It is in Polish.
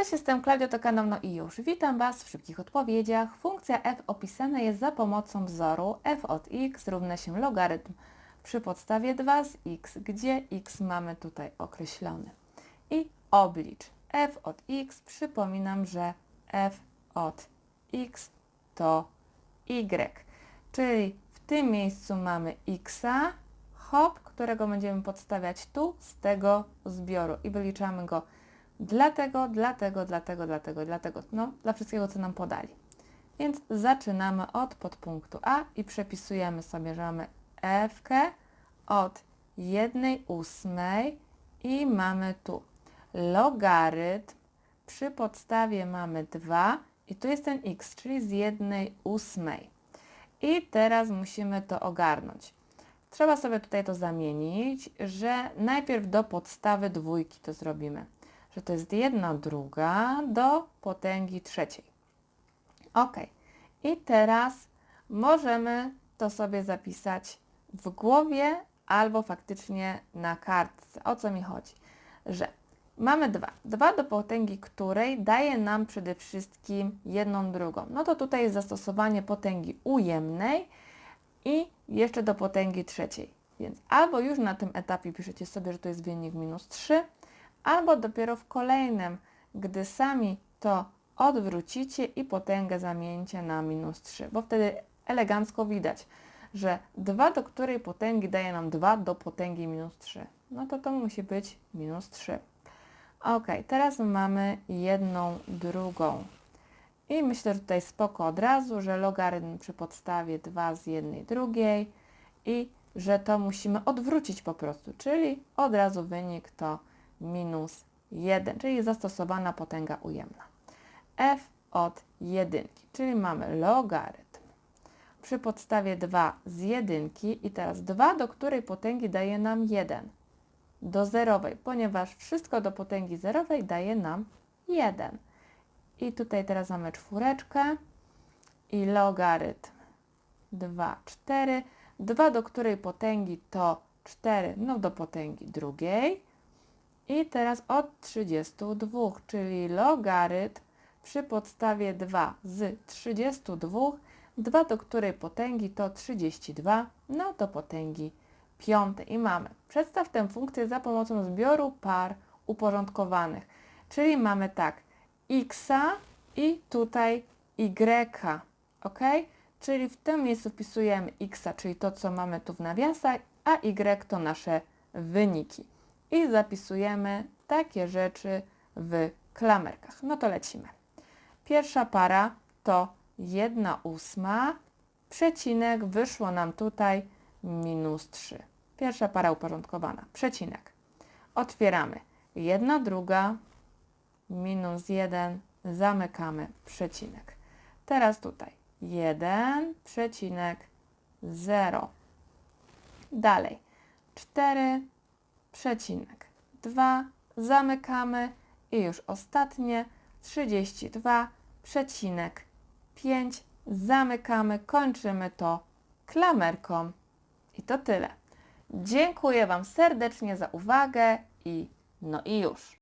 Cześć, jestem Klaudia, to kanał No i już. Witam Was w szybkich odpowiedziach. Funkcja f opisana jest za pomocą wzoru f od x równa się logarytm przy podstawie 2 z x, gdzie x mamy tutaj określony. I oblicz f od x. Przypominam, że f od x to y. Czyli w tym miejscu mamy xa, hop, którego będziemy podstawiać tu z tego zbioru i wyliczamy go Dlatego, dlatego, dlatego, dlatego, dlatego, no dla wszystkiego, co nam podali. Więc zaczynamy od podpunktu A i przepisujemy sobie, że mamy f od 1 ósmej i mamy tu logarytm. Przy podstawie mamy 2 i tu jest ten x, czyli z 1 ósmej. I teraz musimy to ogarnąć. Trzeba sobie tutaj to zamienić, że najpierw do podstawy dwójki to zrobimy że to jest jedna druga do potęgi trzeciej. Ok. I teraz możemy to sobie zapisać w głowie albo faktycznie na kartce. O co mi chodzi? Że mamy 2. 2 do potęgi której daje nam przede wszystkim jedną drugą. No to tutaj jest zastosowanie potęgi ujemnej i jeszcze do potęgi trzeciej. Więc albo już na tym etapie piszecie sobie, że to jest wynik minus 3, albo dopiero w kolejnym, gdy sami to odwrócicie i potęgę zamieńcie na minus 3, bo wtedy elegancko widać, że 2 do której potęgi daje nam 2 do potęgi minus 3. No to to musi być minus 3. Ok, teraz mamy jedną drugą. I myślę, tutaj spoko od razu, że logarytm przy podstawie 2 z jednej drugiej i że to musimy odwrócić po prostu, czyli od razu wynik to minus 1, czyli zastosowana potęga ujemna. f od jedynki, czyli mamy logarytm przy podstawie 2 z jedynki i teraz 2, do której potęgi daje nam 1 do zerowej, ponieważ wszystko do potęgi zerowej daje nam 1. I tutaj teraz mamy czwóreczkę i logarytm 2, 4. 2 do której potęgi to 4, no do potęgi drugiej i teraz od 32, czyli logarytm przy podstawie 2 z 32, 2 do której potęgi to 32, no do potęgi piątej. I mamy, przedstaw tę funkcję za pomocą zbioru par uporządkowanych. Czyli mamy tak, x i tutaj y, ok? Czyli w tym miejscu wpisujemy x, czyli to, co mamy tu w nawiasach, a y to nasze wyniki i zapisujemy takie rzeczy w klamerkach. No to lecimy. Pierwsza para to 1 ósma, przecinek, wyszło nam tutaj minus 3. Pierwsza para uporządkowana, przecinek. Otwieramy 1 druga, minus 1, zamykamy przecinek. Teraz tutaj 1, przecinek 0. Dalej 4, przecinek 2, zamykamy. I już ostatnie. 32, przecinek 5, zamykamy, kończymy to klamerką. I to tyle. Dziękuję Wam serdecznie za uwagę i no i już.